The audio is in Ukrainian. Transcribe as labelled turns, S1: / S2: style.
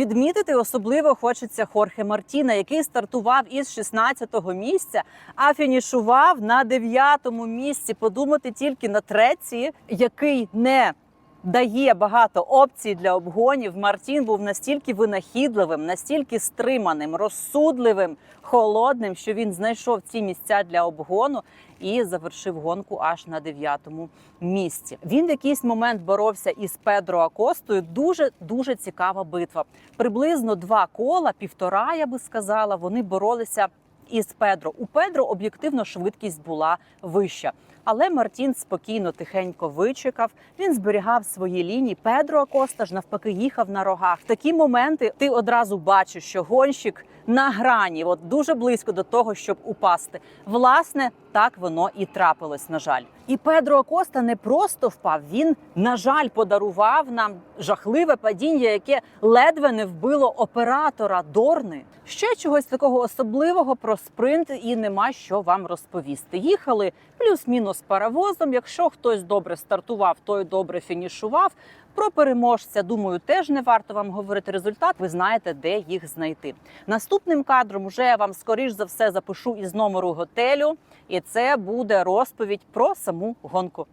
S1: Відмітити особливо хочеться Хорхе Мартіна, який стартував із 16-го місця, а фінішував на 9-му місці. Подумати тільки на треці, який не дає багато опцій для обгонів. Мартін був настільки винахідливим, настільки стриманим, розсудливим, холодним, що він знайшов ці місця для обгону і завершив гонку аж на 9-му місці. Він в якийсь момент боровся із Педро Акостою. Дуже дуже цікава битва. Приблизно два кола, півтора, я би сказала, вони боролися із Педро. У Педро об'єктивно швидкість була вища. Але Мартін спокійно, тихенько вичекав. Він зберігав свої лінії. Педро Акоста ж навпаки їхав на рогах. В такі моменти ти одразу бачиш, що гонщик на грані, от дуже близько до того, щоб упасти. Власне, так воно і трапилось. На жаль, і Педро Акоста не просто впав. Він, на жаль, подарував нам жахливе падіння, яке ледве не вбило оператора Дорни. Ще чогось такого особливого про спринт і нема що вам розповісти. Їхали плюс-мінус паровозом. Якщо хтось добре стартував, той добре фінішував. Про переможця, думаю, теж не варто вам говорити результат. Ви знаєте, де їх знайти. Наступним кадром вже я вам скоріш за все запишу із номеру готелю, і це буде розповідь про саму гонку.